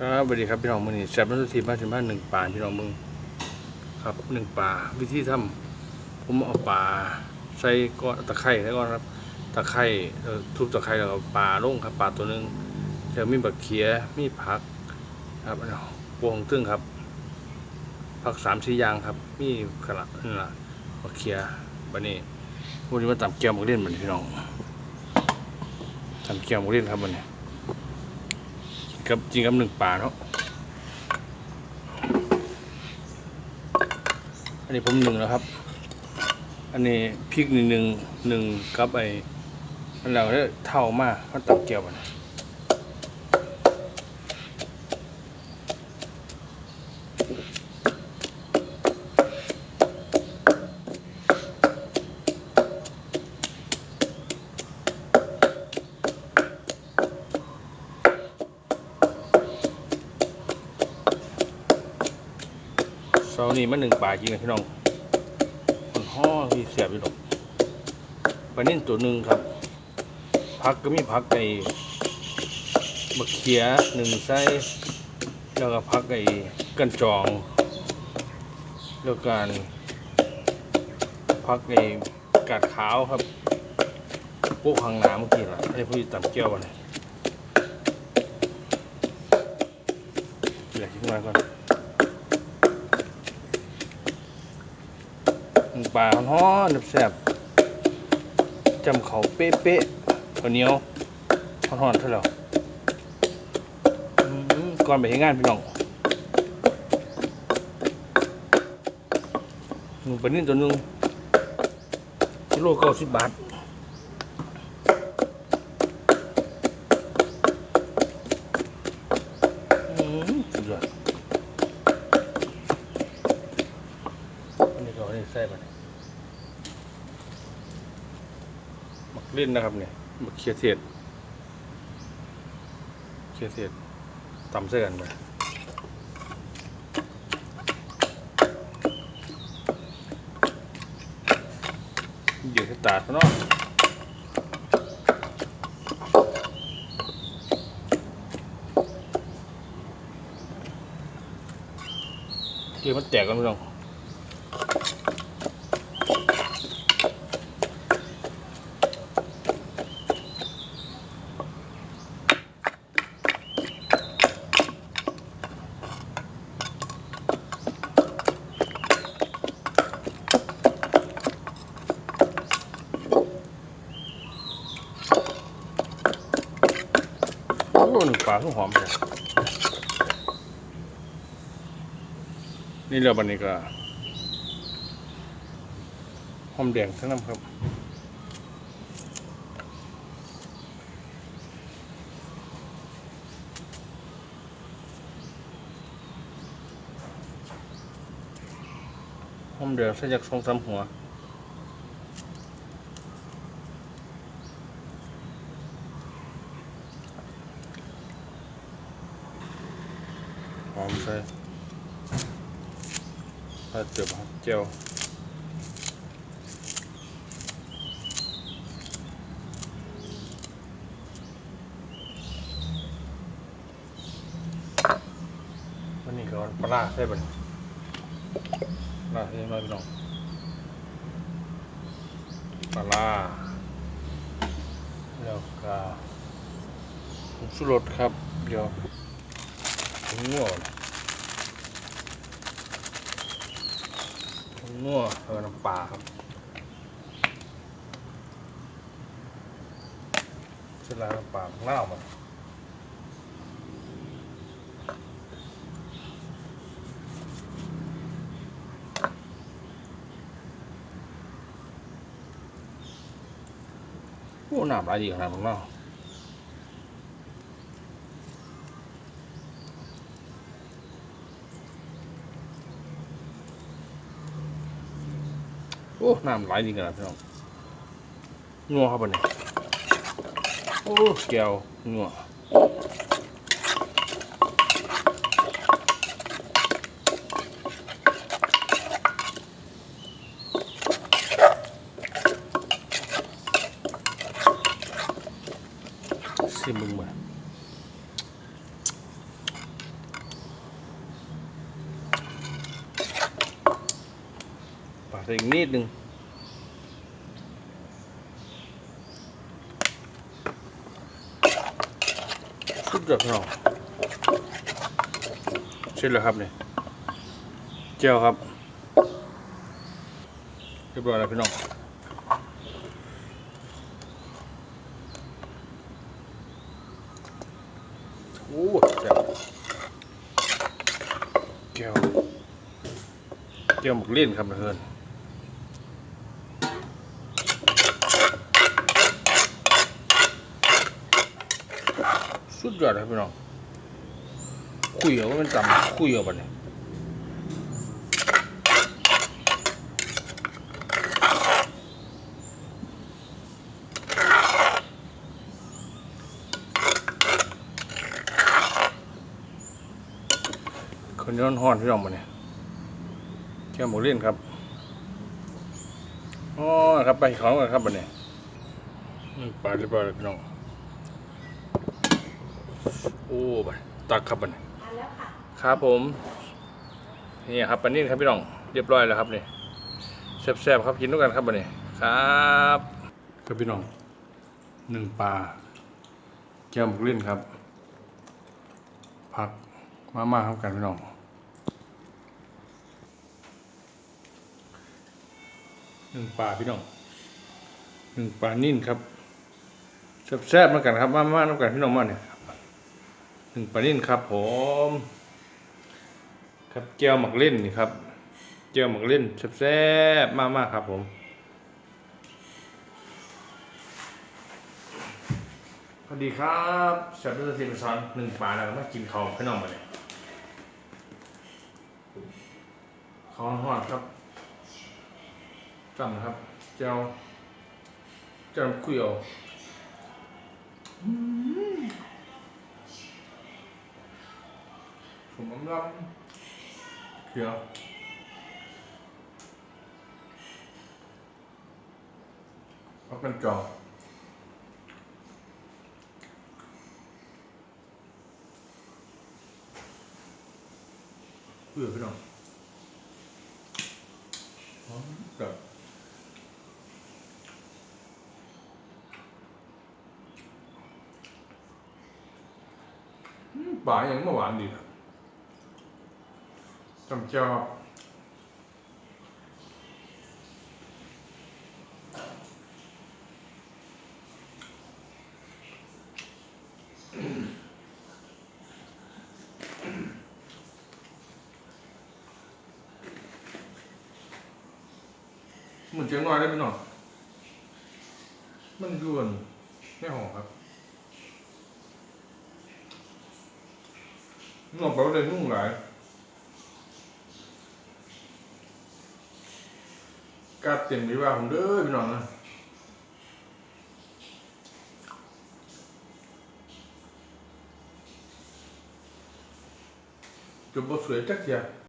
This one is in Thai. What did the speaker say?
ครับสวัสดีครับพี่น้องมือนี้แซ่บนักทีบ้านสิบ้านหนึ่งป่าพี่น้องมึงครับหนึ่งป่าวิธีทำผมเอาป่าใส่ก้อนตะไคร้แล้วก็ครับตะไคร้เอ่อทุบตะไคร้แล้วก็ป่าลงครับป่าตัวหนึ่งแล้วมีบักเขียมีผักครับอันนี้พวงตึ้งครับผักสามสี่อย่างครับ มีขนาดนั่นล่ะบักเขียบันนี้วันนี้มาตำแก้วหมกเล่นมันพี่น้องตำแก้วหมกเล่นครับวันนี้ กับจริงกับหนึ่งป่าเนาะอันนี้ผมหนึ่งแล้วครับ อันนี้พริกหนึ่งหนึ่งหนึ่งกับไอ้อันเราเนี่ยเท่ามากมันตับเกี่ยวมัน เสานี้มันหนึ่งป่าจริงนะพี่น้องมันห่อที่เสียบอยู่ดอกปลานิ่นตัวหนึ่งครับ พักก็มีพักไอ้มะเขียหนึ่งไส้แล้วก็พักไอ้กันจอง แล้วการพักไอ้กาดขาวครับพวกหางหนาเมื่อกี้ล่ะไอ้พวกที่ตับแก้วอะเดี๋ยวทิ้งไว้ก่อน ปลาฮ้อนแซ่บจำเขาเป๊ะๆข้าวเหนียวฮ้อนๆเท่าไหร่ก่อนไปเฮ็ดงานพี่น้องหนูปนี่ตัวนึงกิโลเก้าสิบบาทอืมสุดยอดอันนี้ก็เอาอันนี้ใส่ไป มักเล่นนะครับเนี่ยมักเคียเทศเคียเทศตำเส้กันไปเดี๋ยวให้ตาดเขาเนาะเดี๋ยวมันแตกกันไม่ต้อง โอ้หนึ่งปลาข้าวหอมเลยนี่เรือบันนี้ก็หอมแดงทั้งนั้นครับหอมแดงใส่จากสองสามหัว หอมใส่ถ้าเจียวผักเจียววันนี้ก็ปลาใส่บัดนปลาร้าใส่มาพี่น้องปลาแล้วก็ผงชูรสครับ เดี๋ยว งนัวงนัวเออน้ำปลาครับเสร็จแล้วน้ำปลาข้างล่ามันโอ้น้ำหลายดีขนาดข้างล่า โอ้น้ำไหลดีขนาดพี่น้องงัวครับอันนี้โอ้แก้วงัวสิมึงมา ใส่อีกนิดนึงสุดยอดพี่น้องเสร็จแล้วครับเนี่ยเจียวครับเรียบร้อยแล้วพี่น้องโอ้แซ่บเจียวเจียวหมกเล่นครับเพื่อน สุดยอดครับพี่น้องคุยเอาว่ามันจำคุยเอาปเนี่ยคนย้อนห้อนพี่น้องมาเนี่ยแก้วหมูเล่นครับอ๋อครับไปของกันครับบันเนี่ยปลาเรียบร้อยแล้วพี่น้อง โอ้บัดตักครับบันยทานแล้วค่ะครับผม นี่ครับปันนี้ครับพี่น้อง เรียบร้อยแล้วครับนี่แซ่บๆครับกินด้วยกันครับบันเนี่ยครับครับพี่น้องหนึ่งปลาแก้วหมูเล่นครับ ผักมาม่าครับกันพี่น้องหนึ่งปลาพี่น้องหนึ่งปลานิ่นครับแซ่บๆเหมือนกันครับมาม่าน้ำกันพี่น้องมาเนี่ยห นึ่งปลานิ่นครับผมครับแก้วหมักเล่นนี่ครับแก้วหมักเล่นแซ่บๆมากๆครับผมสวัสดีครับแซ่บด้วยสิมซอนหนึ่งปลาแล้วมากินข้าวพี่น้องมาเนี่ยข้าหอดครับจำนะครับเจ้าจ้าคุยเอกำลังเขียวเอาเป็นจอคุยเอา พี่น้องหอมแบบปลาอย่า งเมื่อวานดีนะจำเจ้าครับเหมือนเชียงน้อยได้ไหมหน่อยมันยวนไม่หอมครับนุ่งไปเลยนุ่งหลาย กาดเต็มดีว่าผมเด้อพี่น้องนะจนบ่สวยจักเทีย